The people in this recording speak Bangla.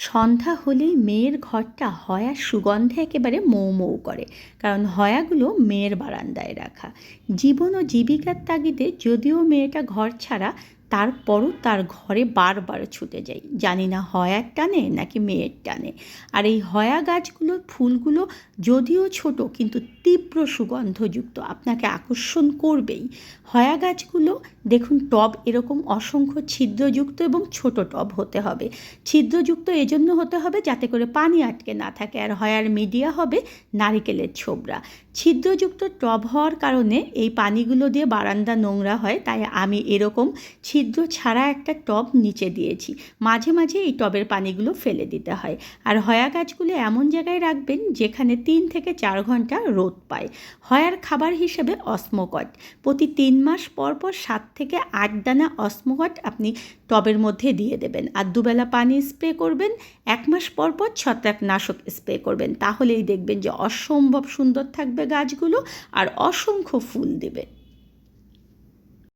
সন্ধ্যা হলেই মেয়ের ঘরটা হয়া সুগন্ধে একেবারে মৌ মৌ করে, কারণ হয়াগুলো মেয়ের বারান্দায় রাখা। জীবন ও জীবিকার তাগিদে যদিও মেয়েটা ঘর ছাড়া তারপরও তার ঘরে বারবার ছুটে যাই। জানি না হয়ার টানে নাকি মেয়ের টানে। আর এই হয়া গাছগুলোর ফুলগুলো যদিও ছোট, কিন্তু তীব্র সুগন্ধযুক্ত। আপনাকে আকর্ষণ করবেই। হয়া গাছগুলো, দেখুন, টব এরকম অসংখ্য ছিদ্রযুক্ত এবং ছোট টব হতে হবে। ছিদ্রযুক্ত এজন্য হতে হবে যাতে করে পানি আটকে না থাকে। আর হয়ার মিডিয়া হবে নারিকেলের ছোবড়া ছিদ্রযুক্ত টব হওয়ার কারণে এই পানিগুলো দিয়ে বারান্দা নোংরা হয়, তাই আমি এরকম ছিদ্র ছাড়া একটা টব নিচে দিয়েছি। মাঝে মাঝে এই টবের পানিগুলো ফেলে দিতে হয়। আর হয়া গাছগুলো এমন জায়গায় রাখবেন যেখানে তিন থেকে চার ঘণ্টা রোদ পায়। হয়ার খাবার হিসেবে অসমকট প্রতি তিন মাস পর পর সাত থেকে আট দানা অসমকট আপনি টবের মধ্যে দিয়ে দেবেন। আর দুবেলা পানি স্প্রে করবেন। এক মাস পর পর ছত্রাকনাশক স্প্রে করবেন। তাহলেই দেখবেন যে অসম্ভব সুন্দর থাকবে গাছগুলো আর অসংখ্য ফুল দেবে।